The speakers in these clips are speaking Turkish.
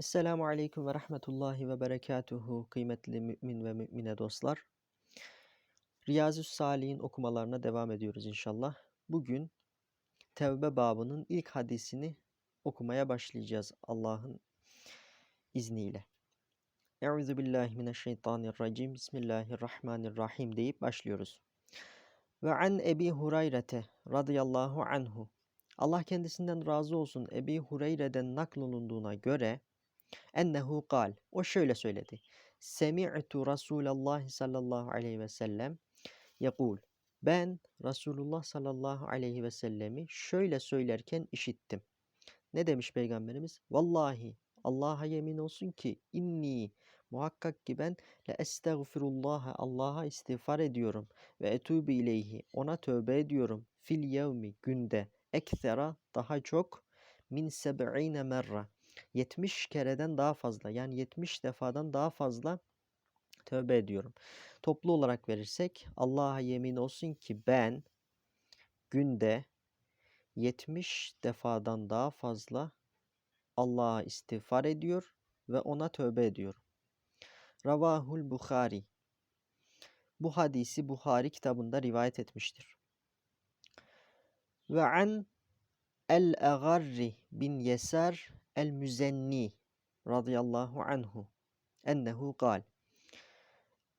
Esselamu Aleyküm ve Rahmetullahi ve Berekatuhu kıymetli mümin ve mümine dostlar. Riyazu Salih'in okumalarına devam ediyoruz inşallah. Bugün Tevbe babının ilk hadisini okumaya başlayacağız Allah'ın izniyle. Euzu billahi mineşşeytanirracim. Bismillahirrahmanirrahim deyip başlıyoruz. Ve an Ebi Hurayrete radıyallahu anhu. Allah kendisinden razı olsun Ebi Hureyre'den naklolunduğuna göre ennehu kal. O şöyle söyledi. Semi'tu Resulallah sallallahu aleyhi ve sellem yakul. Ben Resulullah sallallahu aleyhi ve sellemi şöyle söylerken işittim. Ne demiş Peygamberimiz? Vallahi Allah'a yemin olsun ki inni muhakkak ki ben le estağfirullah'a Allah'a istiğfar ediyorum ve etubu ileyhi ona tövbe ediyorum fil yevmi günde ekthera daha çok min seb'ine merra 70 kereden daha fazla yani 70 defadan daha fazla tövbe ediyorum. Toplu olarak verirsek Allah'a yemin olsun ki ben günde 70 defadan daha fazla Allah'a istiğfar ediyor ve ona tövbe ediyorum. Ravahul Bukhari Bu hadisi Buhari kitabında rivayet etmiştir. Ve an El-Agarri bin Yesar el-Müzenni radıyallahu anhu ennehu gal.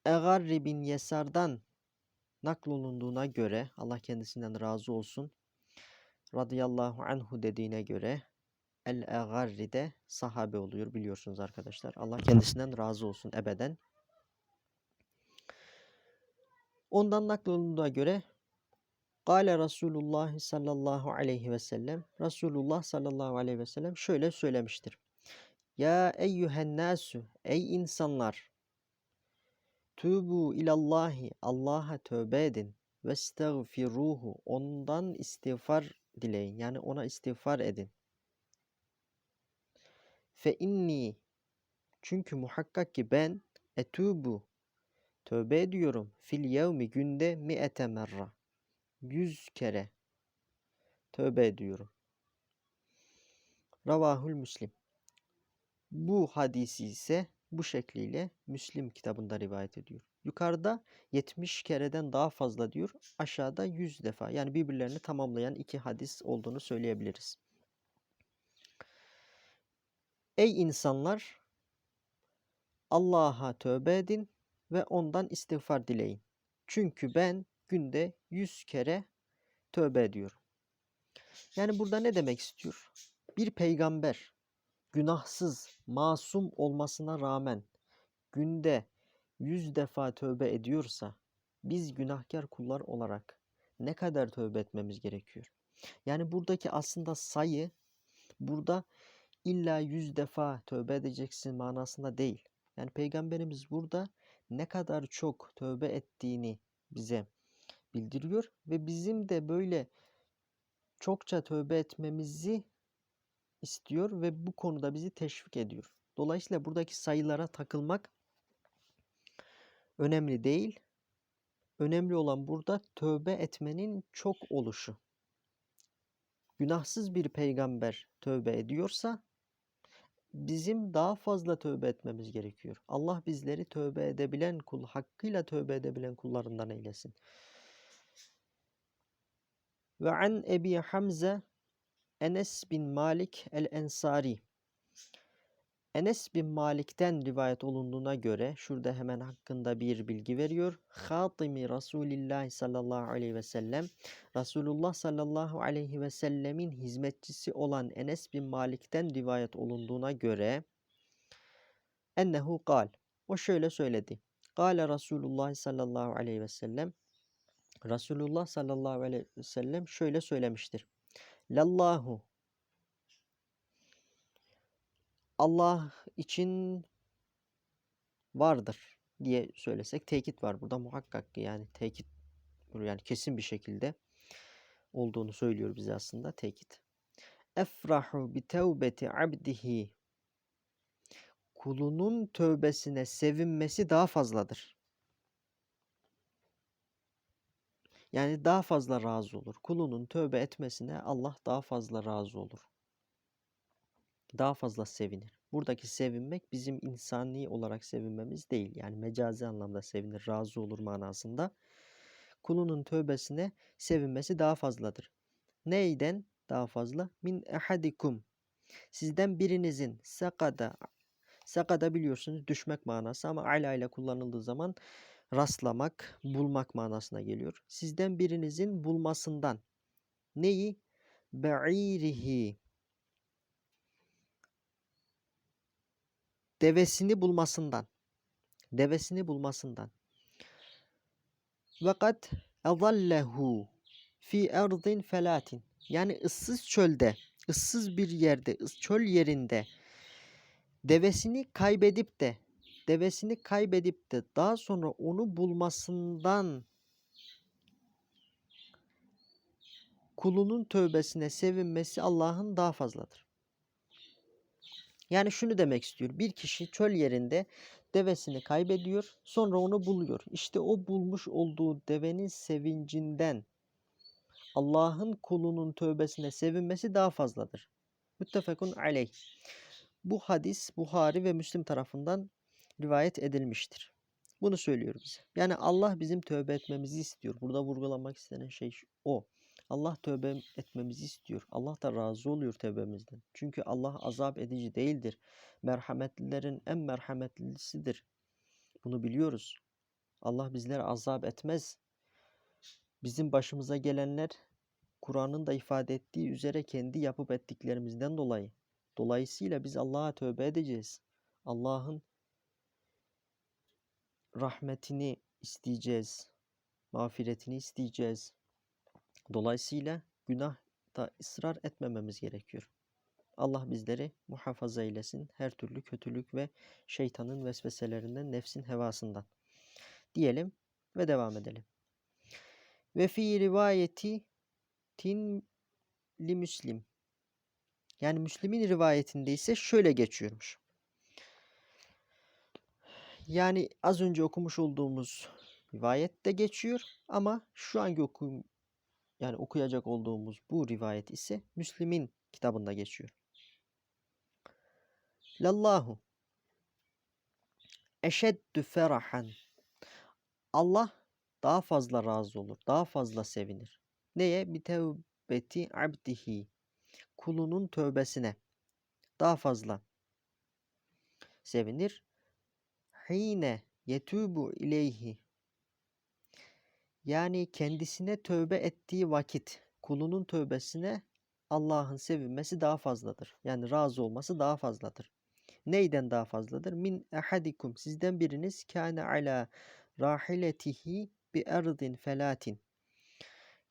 Egarri bin Yesar'dan naklolunduğuna göre Allah kendisinden razı olsun radıyallahu anhu dediğine göre El-Egarri de sahabe oluyor biliyorsunuz arkadaşlar. Allah kendisinden razı olsun ebeden. Ondan naklolunduğuna göre Kale Resulullah sallallahu aleyhi ve sellem Resulullah sallallahu aleyhi ve sellem şöyle söylemiştir. Ya eyyühen nasu ey insanlar Tubu ilallahi Allah'a tövbe edin ve estağfiruhu ondan istiğfar dileyin yani ona istiğfar edin. Fe inni çünkü muhakkak ki ben etubu tövbe ediyorum fil yevmi günde mi'ete merra yüz kere tövbe ediyorum. Ravahül Müslim. Bu hadisi ise bu şekliyle Müslim kitabında rivayet ediyor. Yukarıda 70 kereden daha fazla diyor. Aşağıda 100 defa. Yani birbirlerini tamamlayan iki hadis olduğunu söyleyebiliriz. Ey insanlar! Allah'a tövbe edin ve ondan istiğfar dileyin. Çünkü ben günde 100 kere tövbe ediyorum. Yani burada ne demek istiyor? Bir peygamber günahsız, masum olmasına rağmen günde 100 defa tövbe ediyorsa biz günahkar kullar olarak ne kadar tövbe etmemiz gerekiyor? Yani buradaki aslında sayı burada illa 100 defa tövbe edeceksin manasında değil. Yani peygamberimiz burada ne kadar çok tövbe ettiğini bize bildiriyor ve bizim de böyle çokça tövbe etmemizi istiyor ve bu konuda bizi teşvik ediyor. Dolayısıyla buradaki sayılara takılmak önemli değil. Önemli olan burada tövbe etmenin çok oluşu. Günahsız bir peygamber tövbe ediyorsa bizim daha fazla tövbe etmemiz gerekiyor. Allah bizleri tövbe edebilen kul, hakkıyla tövbe edebilen kullarından eylesin. Ve an Ebi Hamze Enes bin Malik el-Ensari Enes bin Malik'ten rivayet olunduğuna göre şurada hemen hakkında bir bilgi veriyor. Hatimi Resulillah sallallahu aleyhi ve sellem Resulullah sallallahu aleyhi ve sellemin hizmetçisi olan Enes bin Malik'ten rivayet olunduğuna göre ennehu kal o şöyle söyledi. Kale Resulullah sallallahu aleyhi ve sellem Resulullah sallallahu aleyhi ve sellem şöyle söylemiştir. Lallahu Allah için vardır diye söylesek tekit var burada muhakkak ki yani tekit yani kesin bir şekilde olduğunu söylüyor bize aslında tekit. Efrahu bi tevbeti abdihi kulunun tövbesine sevinmesi daha fazladır. Yani daha fazla razı olur. Kulunun tövbe etmesine Allah daha fazla razı olur. Daha fazla sevinir. Buradaki sevinmek bizim insani olarak sevinmemiz değil. Yani mecazi anlamda sevinir, razı olur manasında. Kulunun tövbesine sevinmesi daha fazladır. Neyden daha fazla? Min ehadikum. Sizden birinizin sakada sakada biliyorsunuz düşmek manası ama ala ile kullanıldığı zaman rastlamak, bulmak manasına geliyor. Sizden birinizin bulmasından neyi? Be'irihi devesini bulmasından devesini bulmasından Vakat azallehu fi erdin felatin. Yani ıssız çölde, ıssız bir yerde, çöl yerinde devesini kaybedip de devesini kaybedip de daha sonra onu bulmasından kulunun tövbesine sevinmesi Allah'ın daha fazladır. Yani şunu demek istiyor. Bir kişi çöl yerinde devesini kaybediyor, sonra onu buluyor. İşte o bulmuş olduğu devenin sevincinden Allah'ın kulunun tövbesine sevinmesi daha fazladır. Müttefekun aleyh. Bu hadis Buhari ve Müslim tarafından rivayet edilmiştir. Bunu söylüyor bize. Yani Allah bizim tövbe etmemizi istiyor. Burada vurgulamak istenen şey o. Allah tövbe etmemizi istiyor. Allah da razı oluyor tövbemizden. Çünkü Allah azap edici değildir. Merhametlilerin en merhametlisidir. Bunu biliyoruz. Allah bizlere azap etmez. Bizim başımıza gelenler Kur'an'ın da ifade ettiği üzere kendi yapıp ettiklerimizden dolayı. Dolayısıyla biz Allah'a tövbe edeceğiz. Allah'ın rahmetini isteyeceğiz. Mağfiretini isteyeceğiz. Dolayısıyla günah da ısrar etmememiz gerekiyor. Allah bizleri muhafaza eylesin her türlü kötülük ve şeytanın vesveselerinden, nefsin hevasından. Diyelim ve devam edelim. Ve fi rivayeti tin li müslim. Yani Müslim'in rivayetinde ise şöyle geçiyormuş. Yani az önce okumuş olduğumuz rivayette geçiyor ama şu anki okum yani okuyacak olduğumuz bu rivayet ise Müslim'in kitabında geçiyor. Lallahu eşeddü ferahan Allah daha fazla razı olur, daha fazla sevinir. Neye? Bir tevbeti abdihi kulunun tövbesine daha fazla sevinir. Hine yetubu ileyhi yani kendisine tövbe ettiği vakit kulunun tövbesine Allah'ın sevinmesi daha fazladır. Yani razı olması daha fazladır. Neyden daha fazladır? Min ehadikum sizden biriniz kâne ala rahiletihi bi erdin felatin.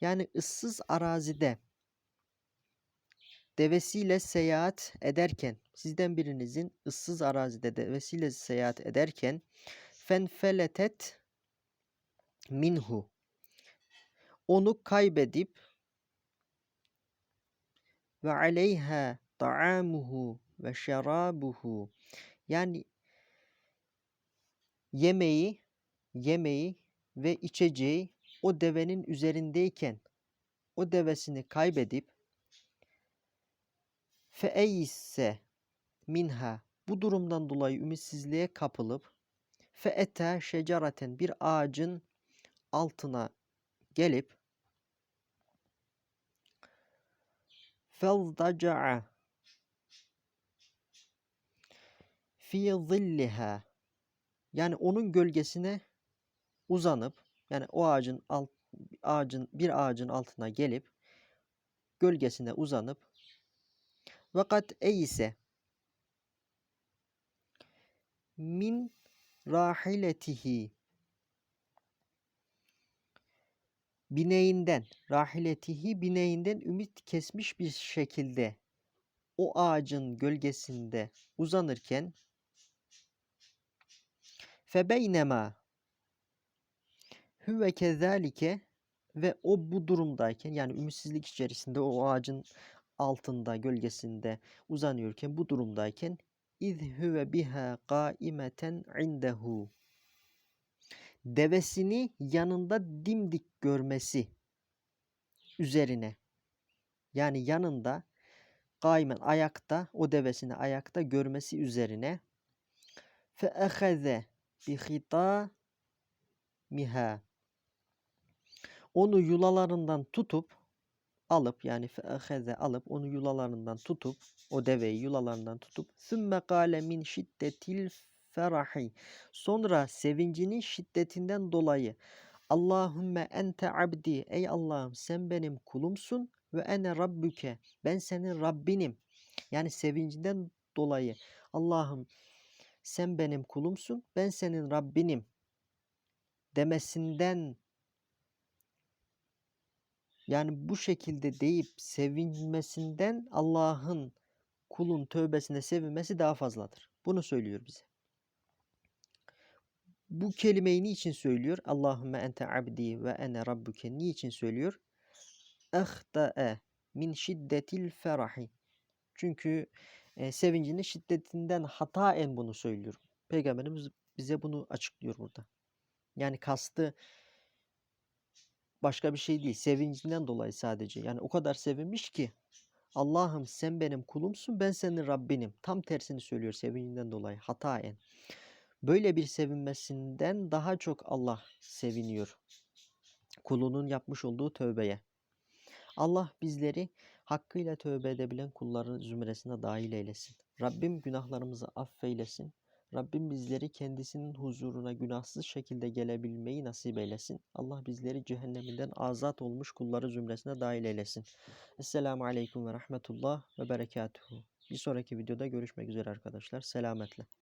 Yani ıssız arazide devesiyle seyahat ederken sizden birinizin ıssız arazide devesiyle seyahat ederken fenfeletet minhu. Onu kaybedip ve aleyha ta'amuhu ve şerabuhu. Yani yemeği yemeği ve içeceği o devenin üzerindeyken o devesini kaybedip feeyse minha bu durumdan dolayı ümitsizliğe kapılıp feete şecaraten bir ağacın altına gelip فَاضْطَجَعَ fi zilliha yani onun gölgesine uzanıp yani o ağacın alt ağacın bir ağacın altına gelip gölgesine uzanıp vakat eyse min rahiletihi bineğinden, rahiletihi bineğinden ümit kesmiş bir şekilde o ağacın gölgesinde uzanırken febeynema huve kezalike ve o bu durumdayken yani ümitsizlik içerisinde o ağacın altında gölgesinde uzanıyorken bu durumdayken iz huve biha qaimeten indehu. devesini yanında dimdik görmesi üzerine yani yanında Kaimen ayakta, o devesini ayakta görmesi üzerine fe ehaze bi miha onu yulalarından tutup alıp yani fe'aheze alıp onu yulalarından tutup o deveyi yulalarından tutup sümme kâle min şiddetil ferahi. Sonra sevincinin şiddetinden dolayı Allahümme ente abdi. Ey Allah'ım sen benim kulumsun ve ene rabbüke. Ben senin Rabbinim. Yani sevincinden dolayı Allah'ım sen benim kulumsun ben senin Rabbinim. demesinden yani bu şekilde deyip sevinmesinden Allah'ın kulun tövbesine sevinmesi daha fazladır. Bunu söylüyor bize. Bu kelimeyi niçin söylüyor? Allahümme ente abdi ve ene rabbuke niçin söylüyor? Ehta'e min şiddetil ferahi. Çünkü e, sevincinin şiddetinden hataen bunu söylüyor. Peygamberimiz bize bunu açıklıyor burada. Yani kastı başka bir şey değil. Sevincinden dolayı sadece. Yani o kadar sevinmiş ki Allah'ım sen benim kulumsun ben senin Rabbinim. Tam tersini söylüyor sevincinden dolayı hataen. Böyle bir sevinmesinden daha çok Allah seviniyor. Kulunun yapmış olduğu tövbeye. Allah bizleri hakkıyla tövbe edebilen kulların zümresine dahil eylesin. Rabbim günahlarımızı affeylesin. Rabbim bizleri kendisinin huzuruna günahsız şekilde gelebilmeyi nasip eylesin. Allah bizleri cehenneminden azat olmuş kulları zümresine dahil eylesin. Esselamu Aleyküm ve Rahmetullah ve Berekatuhu. Bir sonraki videoda görüşmek üzere arkadaşlar. Selametle.